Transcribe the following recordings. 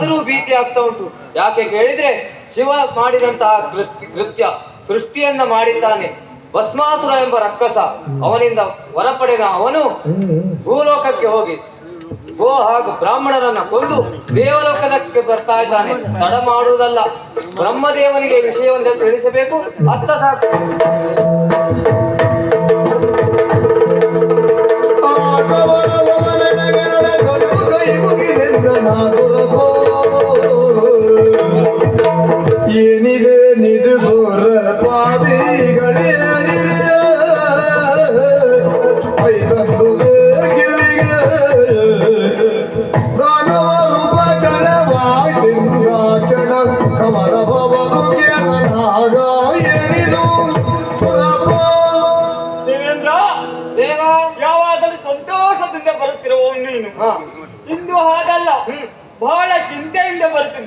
ಆದರೂ ಭೀತಿ ಆಗ್ತಾ ಉಂಟು. ಯಾಕೆ ಕೇಳಿದ್ರೆ ಶಿವ ಮಾಡಿದಂತಹ ಕೃತ್ಯ ಕೃತ್ಯ, ಸೃಷ್ಟಿಯನ್ನ ಮಾಡಿದ್ದಾನೆ. ಭಸ್ಮಾಸುರ ಎಂಬ ರಕ್ಕಸ ಅವನಿಂದ ಹೊರಪಡೆದ ಅವನು ಭೂಲೋಕಕ್ಕೆ ಹೋಗಿ. ಗೋ ಹಾಗೂ ಬ್ರಾಹ್ಮಣರನ್ನ ಕೊಂದು ದೇವಲೋಕದಕ್ಕೆ ಬರ್ತಾ ಇದ್ದಾನೆ. ತಡ ಮಾಡುವುದಲ್ಲ. ಬ್ರಹ್ಮದೇವನಿಗೆ ವಿಷಯವನ್ನು ತಿಳಿಸಬೇಕು. ಅತ್ತ ಸಾಕು.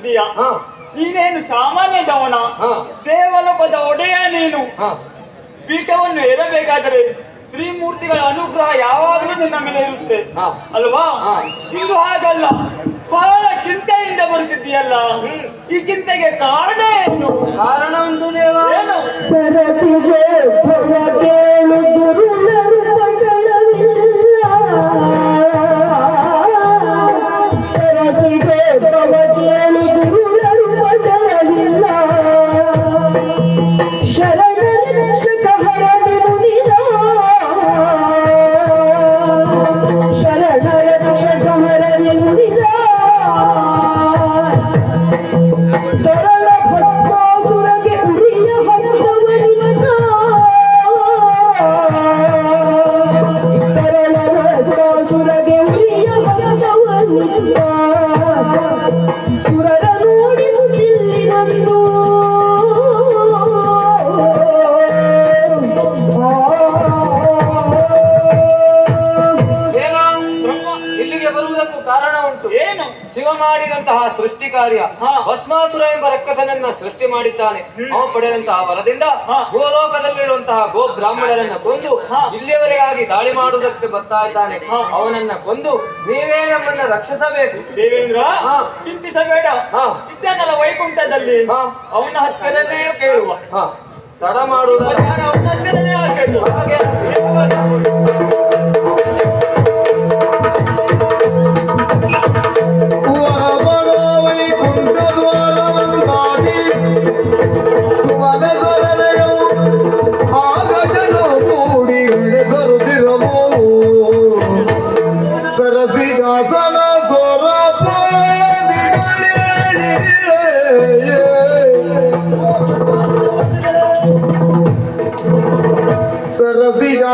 ಹ. ನೀನೇನು ಸಾಮಾನ್ಯದವನ? ಹ. ದೇವಲೋಕದ ಒಡೆಯ ನೀನು. ಹ. ಪೀಠವನ್ನು ಏರಬೇಕಾದರೆ ತ್ರಿಮೂರ್ತಿಗಳ ಅನುಗ್ರಹ ಯಾವಾಗಲೂ ನಿನ್ನ ಮೇಲೆ ಇರುತ್ತೆ. ಹ. ಅಲ್ವಾ? ಇದು ಹಾಗಲ್ಲ. ಬಹಳ ಚಿಂತೆಯಿಂದ ಬರುತ್ತಿದ್ದೀಯಲ್ಲ. ಈ ಚಿಂತೆಗೆ ಕಾರಣ ಏನು? ಕಾರಣ ಒಂದು ದೇವ. ಸರಸಿ ಕೇಳು ಮಾಡಿದ್ದಾನೆ. ಅವನು ಪಡೆದಂತಹ ವರದಿಂದ ಗೋಲೋಕದಲ್ಲಿರುವಂತಹ ಗೋ ಬ್ರಾಹ್ಮಣರನ್ನ ಕೊಂದು ಇಲ್ಲಿಯವರೆಗಾಗಿ ದಾಳಿ ಮಾಡುವುದಕ್ಕೆ ಬರ್ತಾ ಇದ್ದಾನೆ. ಅವನನ್ನ ಕೊಂದು ನೀವೇ ನಮ್ಮನ್ನ ರಕ್ಷಿಸಬೇಕು. ದೇವೇಂದ್ರ. ಚಿಂತಿಸಬೇಡ. ಇದ್ದಾನಲ್ಲ ವೈಕುಂಠದಲ್ಲಿ. ಅವನ ಹತ್ತಿರನೇ ಕೇಳುವ. ತಡ ಮಾಡುವುದಲ್ಲ.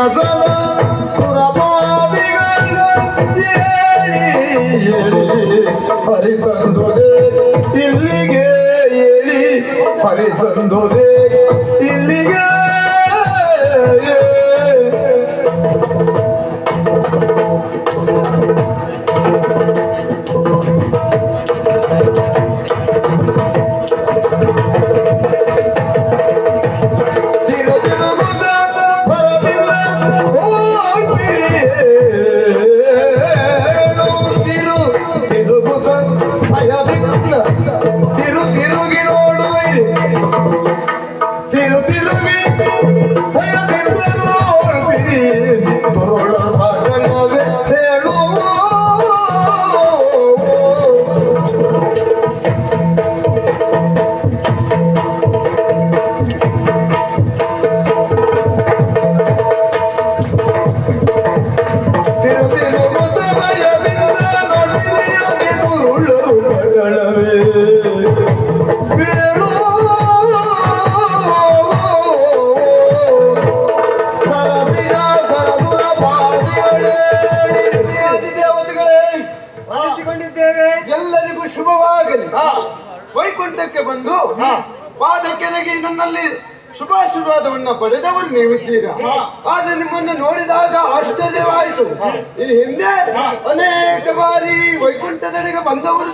ಸರಸಿ ಜಾಸನ ಸುರಪಾದಿಗಳು ಹರಿ ತಂದೊರೆ ಇಲ್ಲಿಗೆ ಏಳಿ ಹರಿ ತಂದೊರೆ ಇಲ್ಲಿಗೆ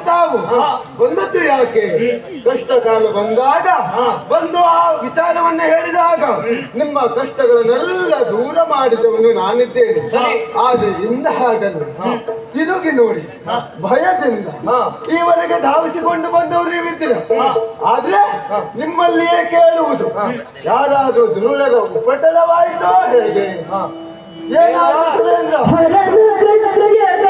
ತಾವು ಬಂದದ್ದು ಯಾಕೆ? ಕಷ್ಟ ಕಾಲ ಬಂದಾಗ ಬಂದು ಆ ವಿಚಾರವನ್ನ ಹೇಳಿದಾಗ ನಿಮ್ಮ ಕಷ್ಟಗಳನ್ನೆಲ್ಲ ದೂರ ಮಾಡಿದವನು ನಾನಿದ್ದೇನೆ. ಆದ್ರೆ ಇಂದ ಹಾಗಲ್ಲ. ತಿರುಗಿ ನೋಡಿ. ಭಯದಿಂದ ಈವರೆಗೆ ಧಾವಿಸಿಕೊಂಡು ಬಂದವರು ನೀವಿದ್ದೀರ. ಆದ್ರೆ ನಿಮ್ಮಲ್ಲಿಯೇ ಕೇಳುವುದು. ಯಾರಾದ್ರೂ ದುರುಳರ ಉಪಟಳವಾಯಿತೋ ಹೇಗೆ. ಏನಾದ್ರು ಸುರೇಂದ್ರ.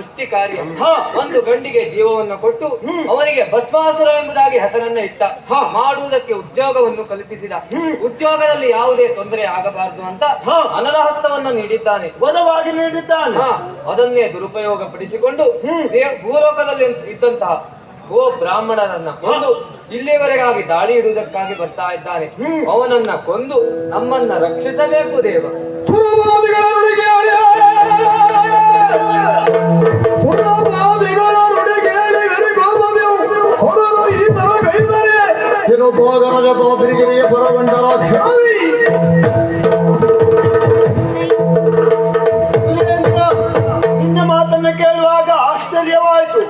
ಸೃಷ್ಟಿ ಕಾರ್ಯ. ಒಂದು ಗಂಡಿಗೆ ಜೀವವನ್ನು ಕೊಟ್ಟು ಅವನಿಗೆ ಭಸ್ಮಾಸುರ ಎಂಬುದಾಗಿ ಹೆಸರನ್ನ ಇಟ್ಟ. ಹಾ. ಮಾಡುವುದಕ್ಕೆ ಉದ್ಯೋಗವನ್ನು ಕಲ್ಪಿಸಿದ. ಉದ್ಯೋಗದಲ್ಲಿ ಯಾವುದೇ ತೊಂದರೆ ಆಗಬಾರದು ಅಂತ. ಅನಲಹಸ್ತವನ್ನು ನೀಡಿದ್ದಾನೆ. ವರವಾಗಿ ನೀಡಿದ್ದಾನೆ. ಅದನ್ನೇ ದುರುಪಯೋಗ ಪಡಿಸಿಕೊಂಡು ಭೂಲೋಕದಲ್ಲಿ ಇದ್ದಂತಹ ಓ ಬ್ರಾಹ್ಮಣರನ್ನ ಕೊಂದು ಇಲ್ಲಿಯವರೆಗಾಗಿ ದಾಳಿ ಇಡುವುದಕ್ಕಾಗಿ ಬರ್ತಾ ಇದ್ದಾನೆ. ಅವನನ್ನ ಕೊಂದು ನಮ್ಮನ್ನ ರಕ್ಷಿಸಬೇಕು ದೇವ. ಬರಗೊಂಡರ ಕ್ಷಣದಿ ಸುರೇಂದ್ರ, ನಿನ್ನ ಮಾತನ್ನ ಕೇಳುವಾಗ ಆಶ್ಚರ್ಯವಾಯಿತು.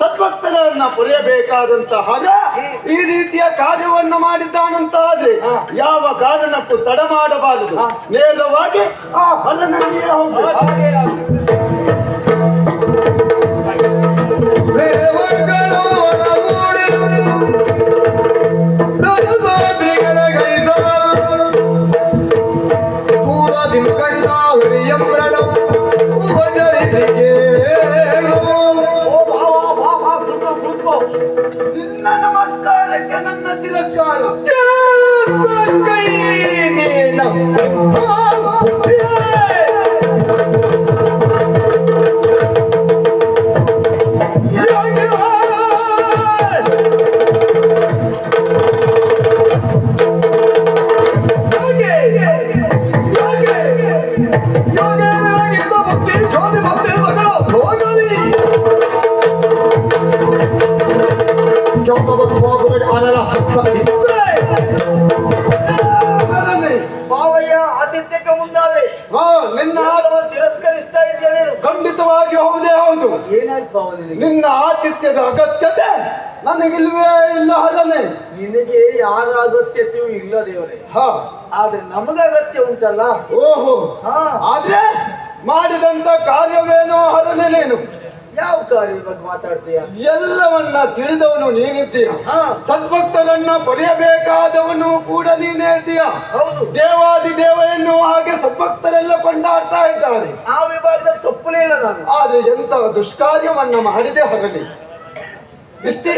ಸದ್ಭಕ್ತರನ್ನ ಪುರಿಯಬೇಕಾದಂತ ಹರ ಈ ರೀತಿಯ ಕಾರ್ಯವನ್ನ ಮಾಡಿದ್ದಾನಂತಾದ್ರೆ ಯಾವ ಕಾರಣಕ್ಕೂ ತಡ ಮಾಡಬಾರದು. ನೇರವಾಗಿ ಆ ಹರನಿಗೆ ಹೋಗು. ಹಾಗೆ ನಮಗ ಅಗತ್ಯ ಉಂಟಲ್ಲ? ಓಹೋ. ಹಾ. ಆದ್ರೆ ಮಾಡಿದಂತ ಕಾರ್ಯವೇನೋ ಹರನೇನೇನು ಯಾವ ಕಾರ್ಯದ ಬಗ್ಗೆ ಮಾತಾಡ್ತೀಯ? ಎಲ್ಲವನ್ನ ತಿಳಿದವನು ನೀನಿದ್ದೀಯ. ಸದ್ಭಕ್ತರನ್ನ ಪಡೆಯಬೇಕಾದವನು ಕೂಡ ನೀನೇ ಇದ್ದೀಯ. ಹೌದು. ದೇವಾದಿ ದೇವ ಎನ್ನುವ ಹಾಗೆ ಸದ್ಭಕ್ತರೆಲ್ಲ ಕೊಂಡಾಡ್ತಾ ಇದ್ದಾರೆ. ಆ ವಿಭಾಗದಲ್ಲಿ ತಪ್ಪಲೇ ಇಲ್ಲ ನಾನು. ಆದ್ರೆ ಎಂತ ದುಷ್ಕಾರ್ಯವನ್ನ ಮಾಡಿದೆ ಹರಲಿ ಇತ್ತಿ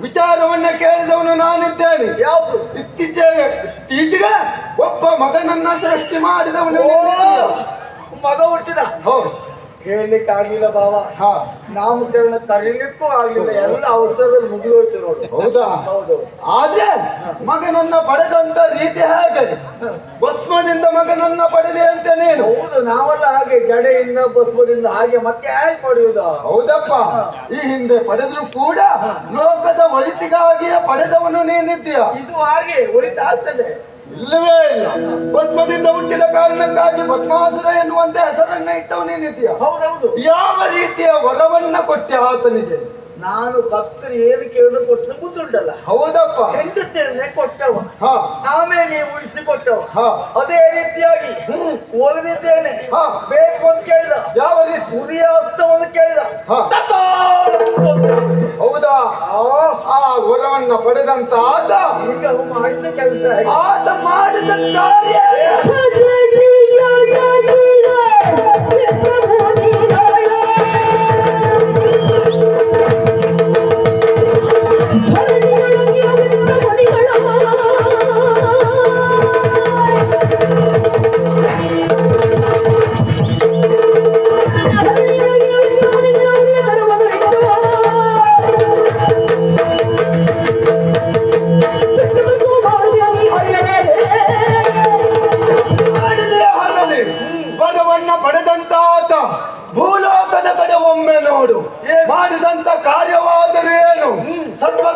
ವಿಚಾರವನ್ನ ಕೇಳಿದವನು ನಾನಿದ್ದೇನೆ. ಯಾವುದು? ಇತ್ತೀಚೆಗೆ ಇತ್ತೀಚೆಗೆ ಒಬ್ಬ ಮಗನನ್ನ ಸೃಷ್ಟಿ ಮಾಡಿದವನು. ಮಗ ಹುಟ್ಟಿದ. ಹೌದು. ಹೇಳಲಿಕ್ಕೆ ಆಗ್ಲಿಲ್ಲ ಬಾವ. ಹಾ. ನಾಮಕರಣ ತರಲಿಕ್ಕೂ ಆಗ್ಲಿಲ್ಲ. ಎಲ್ಲ ಅವಸರದಲ್ಲಿ ಮುಗಿದೋಯ್ತು ನೋಡಿ. ಹೌದಾ? ಹೌದು. ಆದ್ರೆ ಮಗನನ್ನ ಪಡೆದಂತ ರೀತಿ ಹಾಗೆ? ಭಸ್ಮದಿಂದ ಮಗನನ್ನ ಪಡೆದೆ ಅಂತ ನೀನು? ಹೌದು ನಾವೆಲ್ಲ ಹಾಗೆ ಜಡೆಯಿಂದ ಭಸ್ಮದಿಂದ ಹಾಗೆ ಮತ್ತೆ ಹೇಗೆ ಪಡೆಯುವುದು? ಹೌದಪ್ಪ. ಈ ಹಿಂದೆ ಪಡೆದ್ರು ಕೂಡ ಲೋಕದ ಒಳಿತಿಗಾಗಿಯೇ ಪಡೆದವನು ನೀನಿದ್ದೀಯ. ಇದು ಹಾಗೆ ಉಳಿತಾ ಆಗ್ತದೆ ಇಲ್ಲವೇ ಇಲ್ಲ. ಭಸ್ಮದಿಂದ ಹುಟ್ಟಿದ ಕಾರಣಕ್ಕಾಗಿ ಭಸ್ಮಾಸುರ ಎನ್ನುವಂತೆ ಹೆಸರನ್ನ ಇಟ್ಟವು ನೀನಿದ್ದೀಯ ಹೌದೌದು. ಯಾವ ರೀತಿಯ ವರವನ್ನ ಕೊಟ್ಟೆ ಆತನಿಗೆ? ನಾನು ಭಕ್ತರು ಏನು ಕೇಳಿದ್ರು ಕೊಟ್ಟರೆ ಗೊತ್ತುಂಟಲ್ಲ. ಹೌದಪ್ಪ. ಹೆಂಡತಿಯನ್ನೇ ಕೊಟ್ಟವ. ಹಾ. ಆಮೇಲೆ ನೀವು ಉಳಿಸಿ ಕೊಟ್ಟವ ಹಾ. ಅದೇ ರೀತಿಯಾಗಿ ಒಲಿದಿದ್ದೇನೆ ಹಾ. ಬೇಕು ಅಂತ ಕೇಳಿದ. ಯಾವ ರೀತಿ? ಸೂರ್ಯಾಸ್ತವನ್ನು ಕೇಳಿದ. ಹೌದಾ? ಆ ವರವನ್ನ ಪಡೆದಂತ ಆತ ಮಾಡಿದ ಕೆಲಸ ಆತ ಮಾಡಿದ ಕಾರ್ಯ.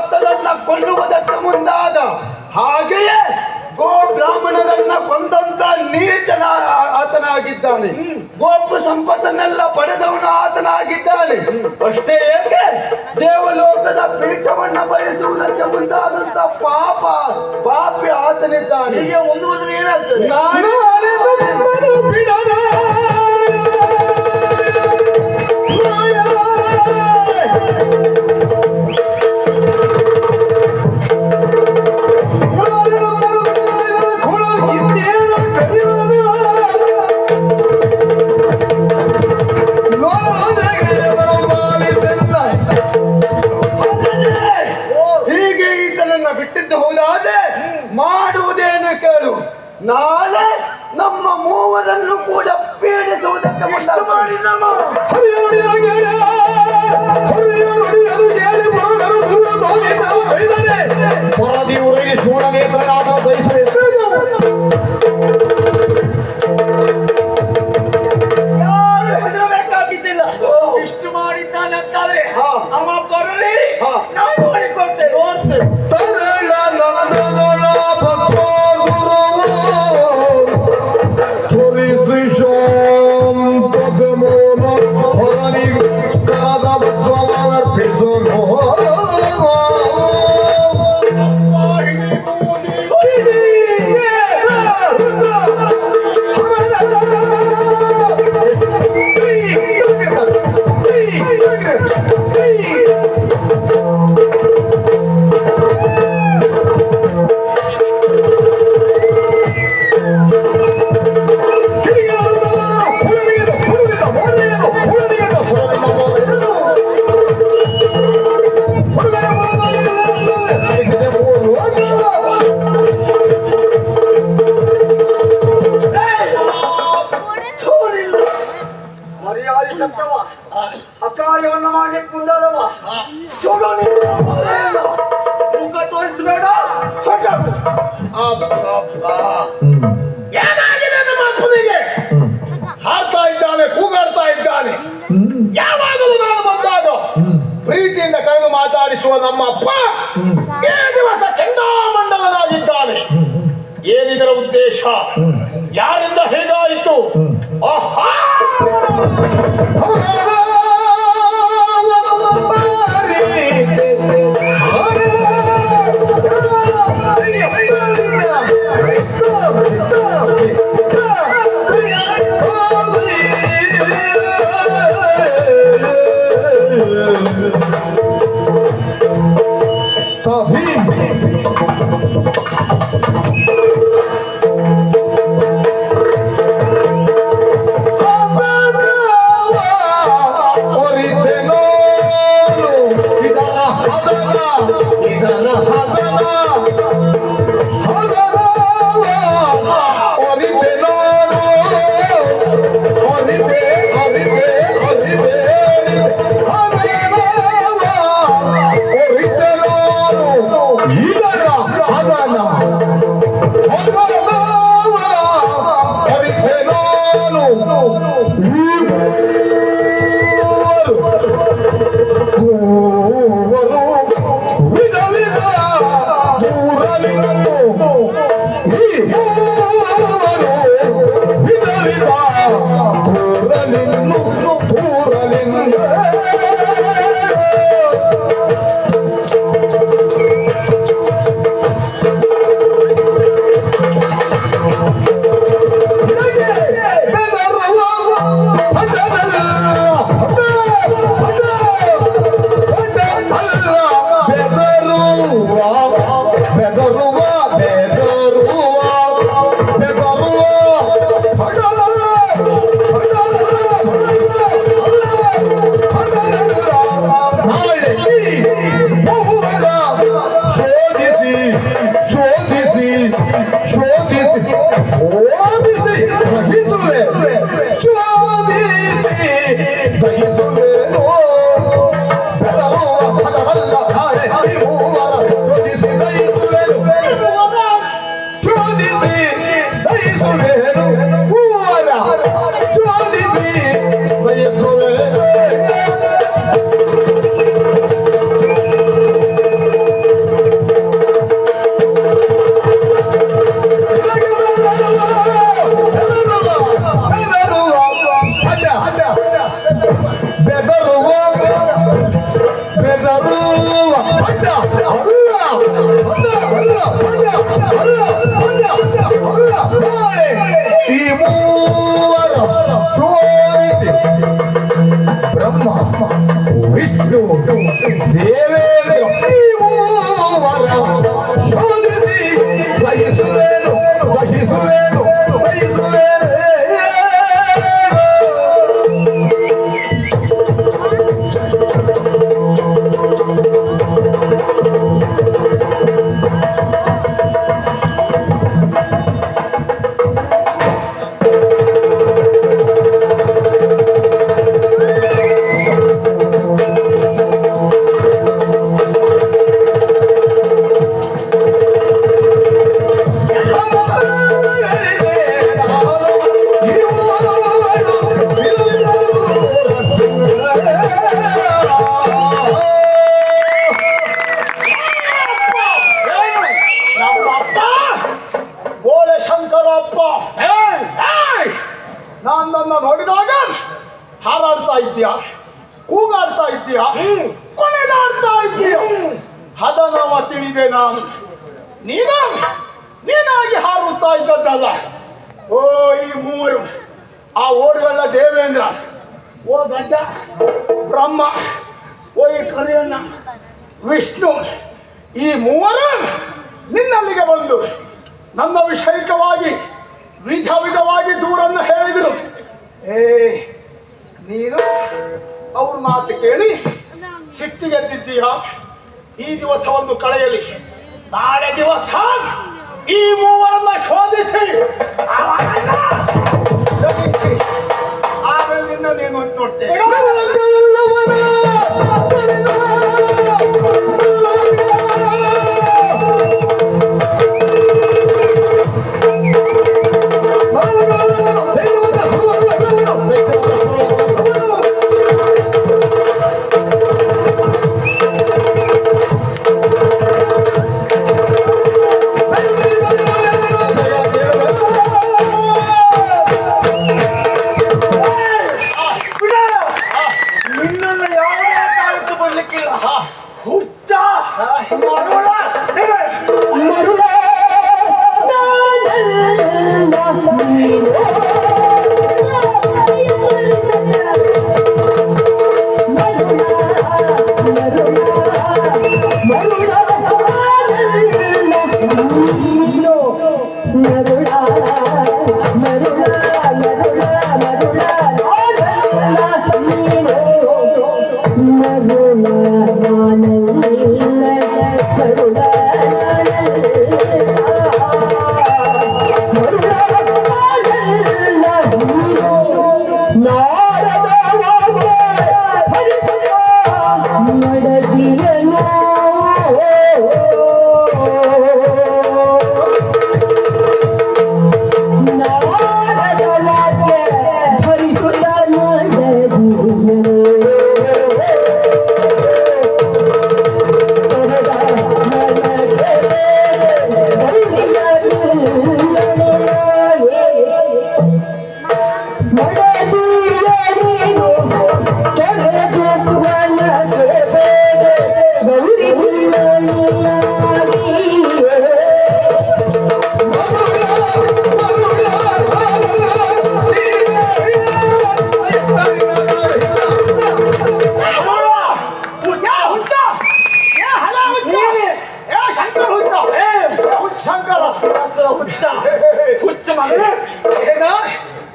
ಸದ್ಭಕ್ತರನ್ನ ಕೊಲ್ಲುವುದಕ್ಕೆ ಮುಂದಾದ ಹಾಗೆಯೇ ಗೋ ಬ್ರಾಹ್ಮಣರನ್ನ ಕೊಂದಂತ ನೀಚನ ಆತನಾಗಿದ್ದಾನೆ. ಗೋಪು ಸಂಪತ್ತನ್ನೆಲ್ಲ ಪಡೆದವನು ಆತನಾಗಿದ್ದಾನೆ. ಅಷ್ಟೇ ಏಕೆ ದೇವಲೋಕದ ಪೀಠವನ್ನ ಬಯಸುವುದಕ್ಕೆ ಮುಂದಾದಂತ ಪಾಪ ಪಾಪಿ ಆತನಿದ್ದಾನೆ. ಹೀಗೆ ಮುಂದುವರೆದ್ರೆ ಏನಾಗ್ತದೆ? ನಾನು ಬಿಡದ ನಾಳೆ ನಮ್ಮ ಮೂವರನ್ನು ಕೂಡ ಪೀಡಿಸುವುದಕ್ಕೆ ಮುಂದಾದ ಹರಿಯುಡಿಯರ ಮರ್ಯಾದೆ ಸತ್ತವ. ಅಕಾರ್ಯವನ್ನ ಮಾಡ್ಲಿಕ್ಕೆ ಮುಂದಾದವ. ಮೊದಲೇನು? ಮುಖ ತೋರಿಸ್ಬೇಡ. ಏನಾಗಿದೆ ನಮ್ಮ ಅಪ್ಪನಿಗೆ? ಹಾಡ್ತಾ ಇದ್ದಾನೆ ಕೂಗಾಡ್ತಾ ಇದ್ದಾನೆ. ಯಾವಾಗಲೂ ನಾನು ಬಂದಾಗ ಪ್ರೀತಿಯಿಂದ ಕರೆದು ಮಾತಾಡಿಸುವ ನಮ್ಮ ಅಪ್ಪ ಏ ದಿವಸ ಚಂಡಾಮಂಡಲನಾಗಿದ್ದಾನೆ ಏನಿದರ ಉದ್ದೇಶ? ಯಾರಿಂದ ಹೇಗಾಯಿತು? ¡Ajá! ಇದ್ದೀಯ ಹದನವ ತಿಳಿದೆ ನಾನು. ನೀನು? ನೀನಾಗಿ ಹಾರುತ್ತಾ ಇದ್ದದ್ದಲ್ಲ? ಓ, ಈ ಮೂವರು. ಆ ಓಡುಗಲ್ಲ ದೇವೇಂದ್ರ, ಓ ಗಡ್ಡ, ಬ್ರಹ್ಮ, ಓ ಈ ಕರಿಯಣ್ಣ, ವಿಷ್ಣು, ಈ ಮೂವರು ನಿನ್ನಲ್ಲಿಗೆ ಬಂದು ನನ್ನ ವಿಷಯಕವಾಗಿ ವಿಧ ವಿಧವಾಗಿ ದೂರನ್ನು ಹೇಳಿದರು. ಏ, ನೀನು ಅವ್ರ ಮಾತು ಕೇಳಿ ಸಿಟ್ಟಿಗೆದ್ದಿದ್ದೀಯ ಈ ದಿವಸವನ್ನು ಕಳೆಯಲಿ. ನಾಳೆ ದಿವಸ ಈ ಮೂವರನ್ನ ಶೋಧಿಸಿ. ಆಮೇಲೆ ನಿನ್ನ ನೀನು ನೋಡ್ತೇನೆ.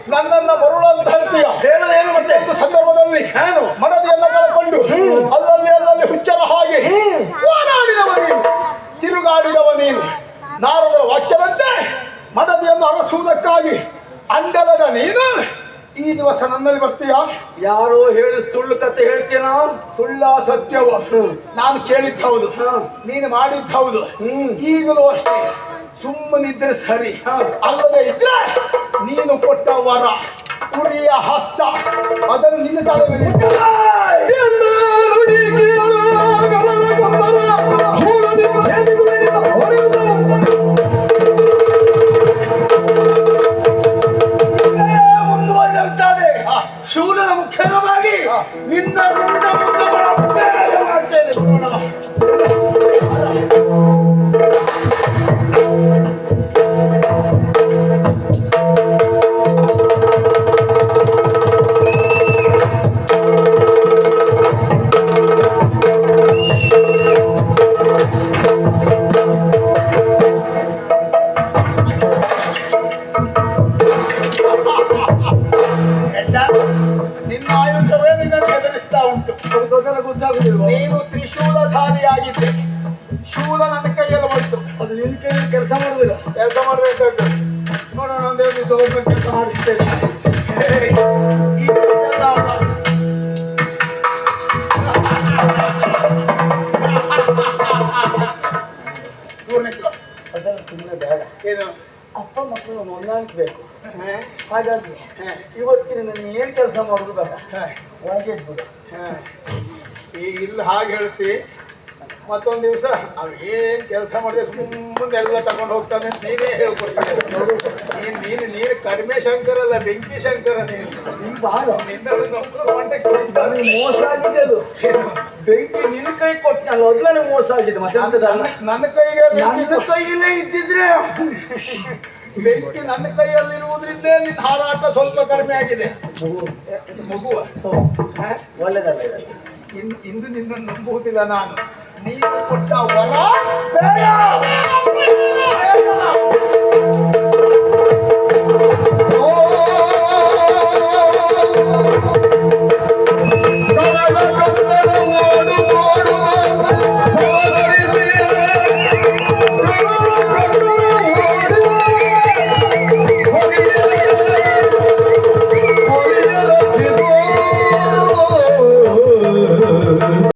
ನನ್ನನ್ನ ಮರುಳು ಅಂತ ಹೇಳ್ತೀಯ? ಹೇಳದೇನು ಮತ್ತೆ? ಒಂದು ಸಂದರ್ಭದಲ್ಲಿ ಏನು? ಮನದಿಯನ್ನ ಕಳ್ಕೊಂಡು ಅಲ್ಲಲ್ಲಿ ಅಲ್ಲಲ್ಲಿ ಹುಚ್ಚರ ಹಾಗೆ ಓಡಾಡಿದವ ನೀನು. ತಿರುಗಾಡಿದವ ನೀನು. ನಾರದರ ವಾಕ್ಯದಂತೆ ಮನದಿಯನ್ನು ಅರಸುವುದಕ್ಕಾಗಿ ಅಂಡಲದ ನೀನು. ಈ ದಿವಸ ನನ್ನಲ್ಲಿ ಬರ್ತೀಯ? ಯಾರೋ ಹೇಳಿ ಸುಳ್ಳು ಕತೆ ಹೇಳ್ತೀಯ ಸುಳ್ಳ ಸತ್ಯವ. ನಾನು ಕೇಳಿದ್ದ ಹೌದು ನೀನು ಮಾಡಿದ್ದ ಹೌದು ಈಗಲೂ ಅಷ್ಟೇ. ಸುಮ್ಮನಿದ್ರೆ ಸರಿ. ಅಲ್ಲದೆ ಇದ್ರೆ ನೀನು ಕೊಟ್ಟ ವರ ಕುರಿಯ ಹಸ್ತ ಅದನ್ನು ನಿನ್ನ ತಲೆ ಮುಂದುವರೆದಂತಾದ್ರೆ ಶೂಲದ ಮುಖ್ಯವಾಗಿ ನಿನ್ನ ನಿನ್ ಕೆಲಸ ಮಾಡುದಿಲ್ಲ. ಕೆಲಸ ಮಾಡಬೇಕಾಗ್ತದೆ ನೋಡೋಣ ಒಂದೇ ದಿವಸ ಹೋಗ್ಬೇಕು ಕೆಲಸ ಮಾಡಿಸ್ತೇನೆ. ಸುಮ್ಮನೆ ಬೇಡ. ಏನು? ಅಪ್ಪ ಮಕ್ಕಳು ಹೊಂದಾಣಿಸ್ಬೇಕು ಹೇ, ಹಾಗಾಗಿ ಹೇ, ಇವತ್ತಿನ ನಾನು ಏನು ಕೆಲಸ ಮಾಡುದು ಬೇಡ. ಒಳಗೆ ಈಗ ಇಲ್ಲಿ ಹಾಗೆ ಹೇಳ್ತಿ. ಮತ್ತೊಂದು ದಿವಸ ಅವ್ ಏನ್ ಕೆಲಸ ಮಾಡಿದ್ರೆ ಸುಮ್ಮನೆ ಎಲ್ಲ ತಗೊಂಡು ಹೋಗ್ತಾನೆ. ಅಂತ ನೀನೇ ಹೇಳ್ಕೊಡ್ತಾನೆ. ನೀನ್ ನೀನು ನೀನು ಕಡಿಮೆ ಶಂಕರ ಅಲ್ಲ ಬೆಂಕಿ ಶಂಕರ ನೀನು. ಮೋಸ ಆಗಿದೆ ಅದು. ಬೆಂಕಿ ನಿನ್ನ ಕೈ ಕೊಟ್ಟಲ್ಲ ಮೊದಲನೇ ಮೋಸ ಆಗಿದೆ ಮತ್ತೆ ನನ್ನ ಕೈಗೆ ನನ್ನ ಕೈಯಲ್ಲೇ ಇದ್ದಿದ್ರೆ ಬೆಂಕಿ ನನ್ನ ಕೈಯಲ್ಲಿರುವುದರಿಂದ ನಿನ್ನ ಹಾರಾಟ ಸ್ವಲ್ಪ ಕಡಿಮೆ ಆಗಿದೆ. ಮಗುವ? ಒಳ್ಳೇದಲ್ಲ ಇದು. ಇನ್ ಇಂದು ನಿನ್ನನ್ನು ನಂಬುವುದಿಲ್ಲ ನಾನು. ನೀನು ಕೊಟ್ಟ ವರ ಬೇಡ ಬೇಡ